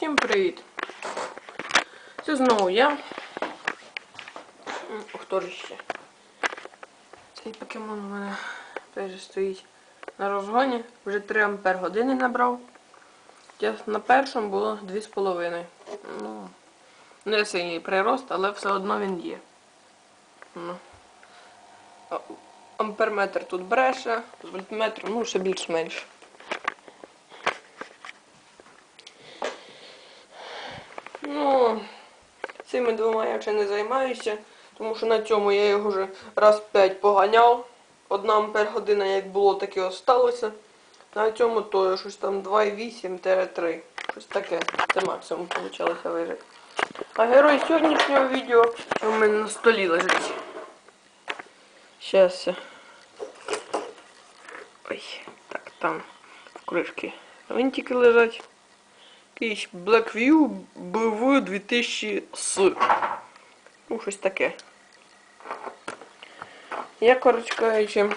Всім привіт! Це знову я. М, Хто ж ще? Цей покемон у мене теж стоїть на розгоні. Вже 3 ампер години набрав. На першому було 2,5. Ну, не сильний прирост, але все одно він є. Ну. Амперметр тут бреше, з вольтметром, ну, ще більш-менш. Ну, цими двома я ще не займаюся, тому що на цьому я його вже раз 5 поганяв. Одна ампер як було, так і осталося. На цьому то щось там 2,8-3. Щось таке. Це максимум вийшло вижити. А герой сьогоднішнього відео у мене на столі лежить. Щас. Ой, так, там в кришки винтики лежать. Якийсь Blackview BV 2000 с. Ну, щось таке. Я, коротше кажучи,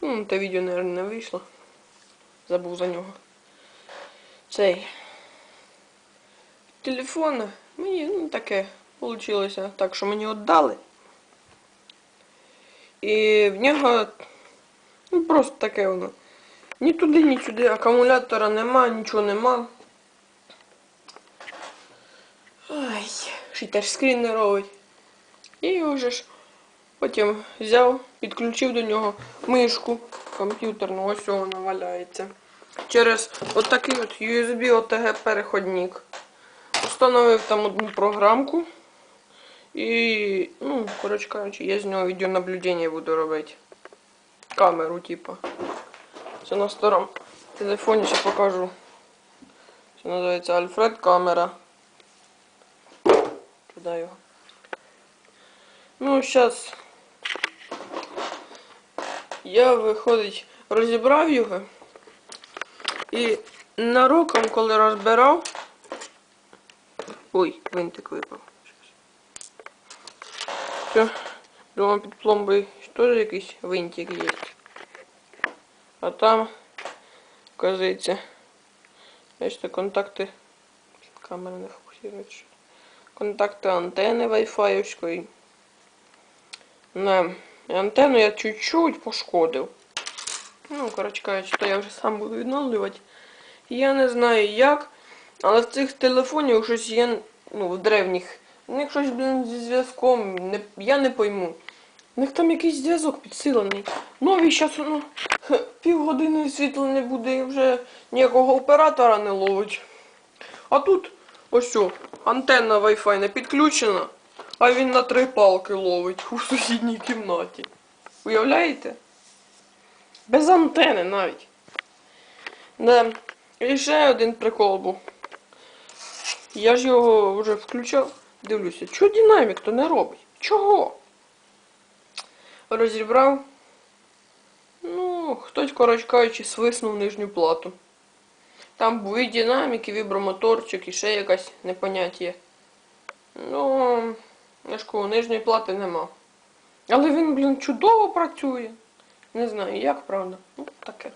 ну, те відео, мабуть, не вийшло. Забув за нього. Цей. Телефон мені, ну, таке вийшло. Так що мені віддали. І в нього, ну, просто таке воно. Ні туди, ні сюди. Акумулятора нема, нічого нема. Ай, ще й тачскрін не робить. І вже ж потім взяв, підключив до нього мишку комп'ютерну, ось вона валяється. Через отакий от USB OTG переходник. Установив там одну програмку. І, ну, коротше кажучи, я з нього відеонаблюдення буду робити. Камеру, типа. Це на старому телефоні ще покажу. Це називається Альфред камера. Туди його. Ну, зараз я виходить, розібрав його. І нароком, коли розбирав. Ой, винтик випав. Все, думаю, під пломбою теж якийсь винтик є. А там, оказується, бачите, контакти. Камера не фокусує. Контакти антени Wi-Fi. Не. Антенну я чуть-чуть пошкодив. Ну, коротше кажучи, то я вже сам буду відновлювати. Я не знаю як, але в цих телефонів щось є, ну, в древніх. У них щось, блін, зі зв'язком, я не пойму. У них там якийсь зв'язок підсилений. Нові зараз ну, півгодини світла не буде і вже ніякого оператора не ловить. А тут ось що, антенна Wi-Fi не підключена, а він на три палки ловить у сусідній кімнаті. Уявляєте? Без антени навіть. Да. І ще один прикол був. Я ж його вже включав. Дивлюся, чого динамік то не робить? Чого? Розібрав. Ну, хтось, коротше кажучи, свиснув нижню плату. Там був і динамік, і вібромоторчик, і ще якась непоняття. Ну, я ж нижньої плати нема. Але він, блін, чудово працює. Не знаю, як правда. Ну, таке.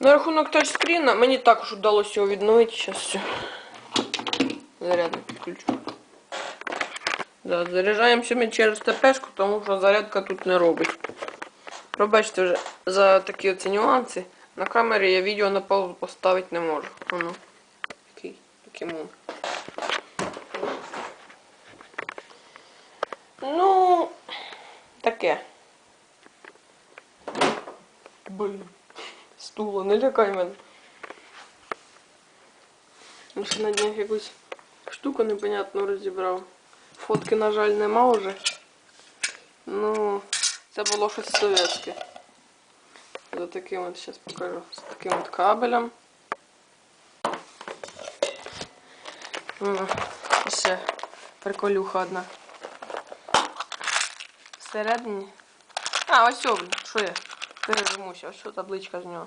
На рахунок тачскріна мені також вдалося його відновити. Зараз все. Зарядник підключу. Да, заряджаємося ми через ТПшку, тому що зарядка тут не робить. Пробачте вже за такі оці нюанси. На камері я відео на паузу поставити не можу. Воно. Такий покемон. Ну, таке. Блін. Стула, не лякай мене. Ще на днях якусь штуку непонятно розібрав. Фотки, на жаль, нема вже. Ну, це було щось совєтське. За таким от, зараз покажу, з таким от кабелем. І Ще приколюха одна. Всередині. А, ось о, що я? Пережимуся, ось табличка з нього.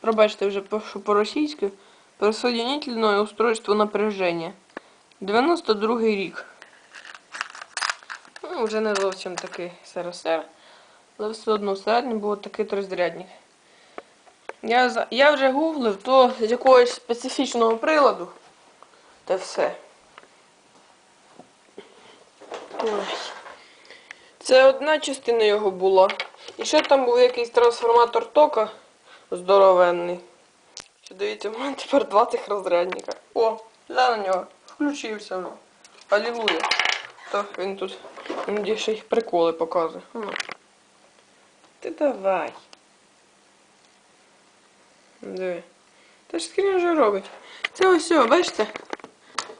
Пробачте вже по-російськи. Присоединительное устройство напряження. 92 рік. Ну, вже не зовсім такий СРСР. Але все одно середній був такий тризрядник. Я, я вже гуглив, то з якогось специфічного приладу. Та все. Ой. Це одна частина його була. І ще там був якийсь трансформатор тока здоровенний. Що дивіться, в мене тепер два цих розрядника. О, глянь на нього. Включився. Алілуя. Так, він тут. Він ще їх приколи показує. Ну. Ти давай. Диви. Та ж скрін вже робить. Це ось, бачите?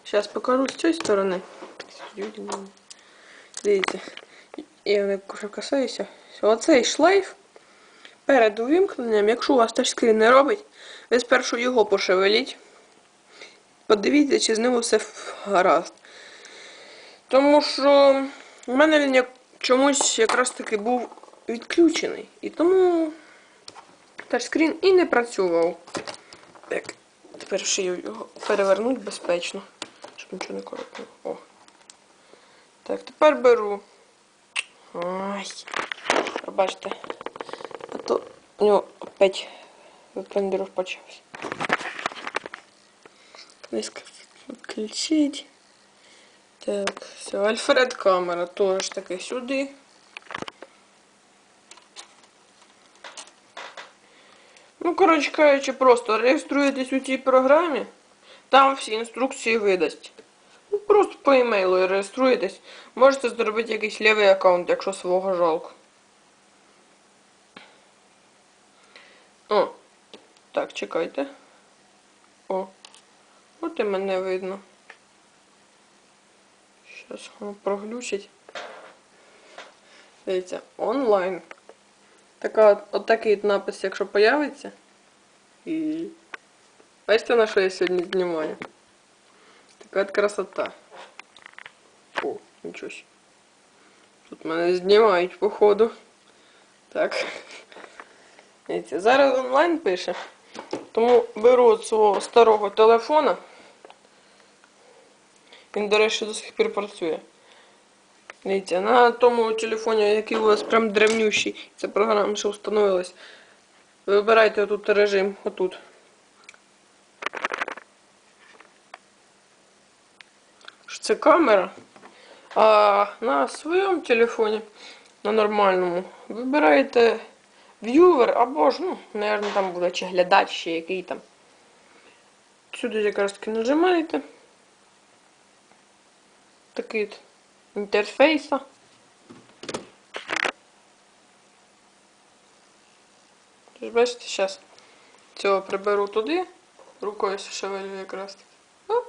Зараз покажу з цієї сторони. Дивіться. Я не касаюся. Оцей шлейф перед увімкненням, якщо у вас тачскрін не робить, ви спершу його пошевеліть. Подивіться, чи з ним все гаразд. Тому що у мене він чомусь якраз таки був відключений. І тому тачскрін і не працював. Так, тепер ще його перевернуть безпечно, щоб нічого не коротнуло. О. Так, тепер беру. Ай. Пробачте. А то у нього опять випендеров почався. Диск включить. Так, все, Альфред камера теж таки сюди. Ну, коротше кажучи, просто реєструєтесь у цій програмі, там всі інструкції видасть. Ну, просто по емейлу реєструєтесь. Можете зробити якийсь лівий аккаунт, якщо свого жалко. О, так, чекайте. О, от і мене видно. Щас воно проглючить. Дивіться, онлайн. Така, от такий напис, якщо появиться. І. Бачите, на що я сьогодні знімаю? Така от красота. О, нічого. Тут мене знімають, походу. Так. Дивіться, зараз онлайн пише. Тому беру свого старого телефона. Він, до речі, до сих пір працює. Дивіться, на тому телефоні, який у вас прям древнющий, ця програма ще встановилась. Вибирайте отут режим, отут. Що Це камера. А на своєму телефоні, на нормальному, вибираєте в'ювер або ж, ну, наверное, там буде чи глядач, ще який там. Сюди якраз таки нажимаєте. Такий інтерфейса. Тож бачите, зараз цього приберу туди, рукою шевелю якраз таки.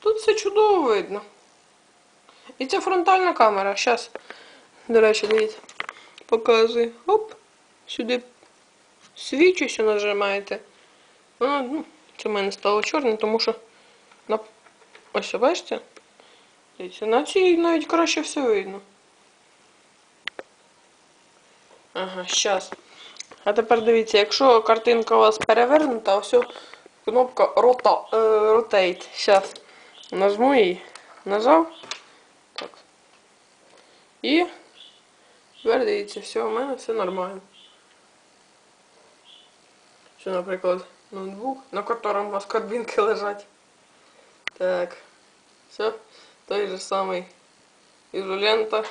Тут все чудово видно. І це фронтальна камера. Зараз, до речі, дивіться. Показую. Оп. Сюди свічу, що нажимаєте. Воно, ну, це в мене стало чорним, тому що на... ось бачите? Дивіться, на цій навіть краще все видно. Ага, щас. А тепер дивіться, якщо картинка у вас перевернута, ось кнопка рота, е, Rotate. Щас. Нажму її. Нажав. Так. І тепер дивіться, все, у мене все нормально. Що, наприклад, ноутбук, на котором у вас карбінки лежать. Так. Все. Той же самий ізолента.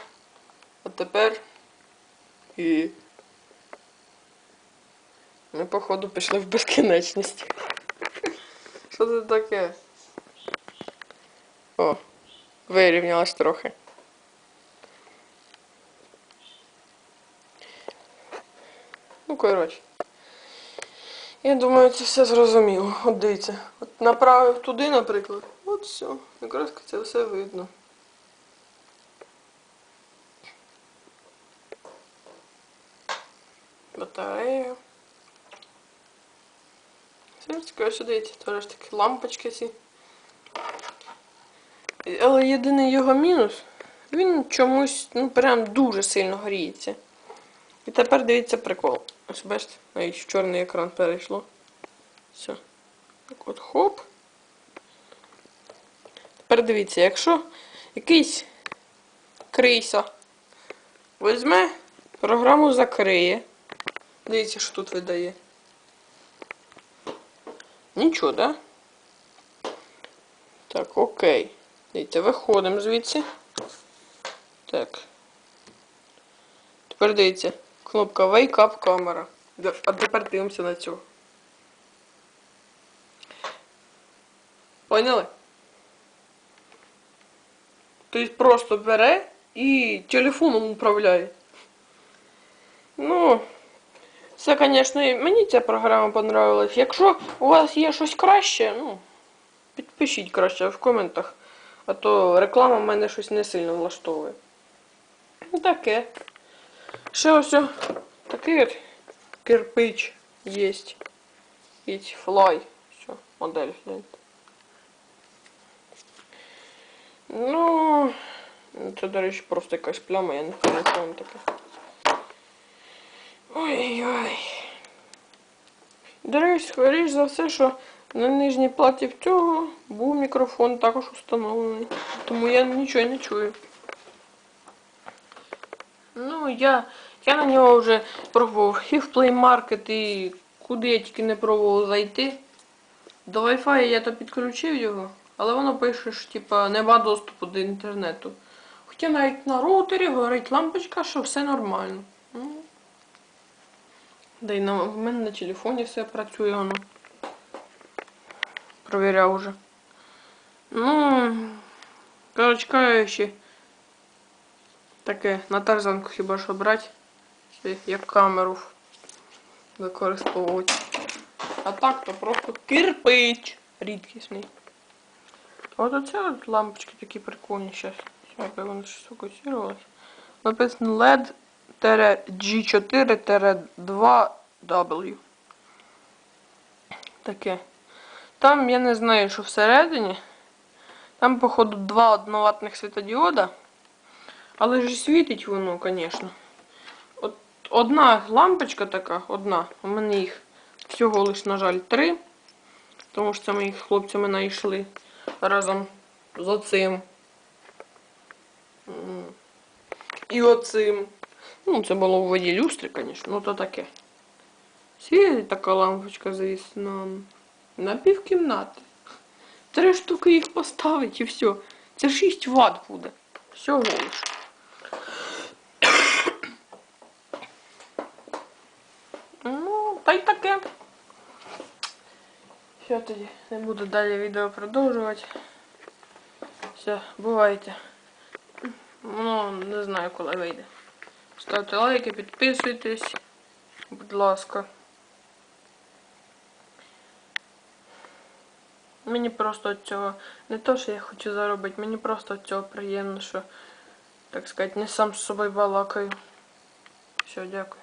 А тепер і ми, походу, пішли в безкінечність. Що це таке? О, вирівнялась трохи. Ну, коротше. Я думаю, це все зрозуміло. От дивіться. От направив туди, наприклад. От все. Якраз це все видно. Батарея. Все таки, дивіться, теж такі лампочки ці. Але єдиний його мінус, він чомусь ну прям дуже сильно гріється. І тепер дивіться прикол. Ось бачите, навіть в чорний екран перейшло. Все. Так от хоп. Тепер дивіться, якщо якийсь крийся візьме, програму закриє. Дивіться, що тут видає. Нічого, да? Так, окей. Дивіться, виходимо звідси. Так. Тепер дивіться. Кнопка Wake Up камера. А тепер дивимося на цю. Поняли? Тобто просто бере і телефоном управляє. Ну, це, звісно, мені ця програма понравилась. Якщо у вас є щось краще, ну, підпишіть краще в коментах. А то реклама в мене щось не сильно влаштовує. Ну таке. Ще ось такий от кирпич є. Іть флай. Все, модель Ну, це, до речі, просто якась пляма, я не знаю, таке. Ой-ой. До речі, скоріш за все, що на нижній платі в цього був мікрофон також установлений. Тому я нічого не чую. Ну, я, я на нього вже пробував і в Play Market, і куди я тільки не пробував зайти. До Wi-Fi я то підключив його, але воно пише, що типа нема доступу до інтернету. Хоча навіть на роутері горить лампочка, що все нормально. Ну, Да й на, в мене на телефоні все працює воно. Провіряв уже. Ну, кажучи, таке на тарзанку хіба що брати, як камеру використовувати. А так то просто кирпич рідкісний. От оце от лампочки такі прикольні зараз. Як вони ж сфокусувалися. Написано LED-G4-2W. Таке. Там я не знаю, що всередині. Там, походу, два одноватних світодіода. Але ж світить воно, звісно. От одна лампочка така, одна. У мене їх всього лиш, на жаль, три. Тому що це ми їх хлопцями знайшли разом з оцим. І оцим. Ну, це було в воді люстри, звісно, ну то таке. Світить така лампочка, звісно, на півкімнати. Три штуки їх поставить і все. Це 6 Вт буде. Всього лиш. Ну, та й таке. Все тоді, не буду далі відео продовжувати. Все, бувайте. Ну, не знаю, коли вийде. Ставте лайки, підписуйтесь, будь ласка. Мені просто від цього не то, що я хочу заробити, мені просто від цього приємно, що, так сказати, не сам з собою балакаю. Все, дякую.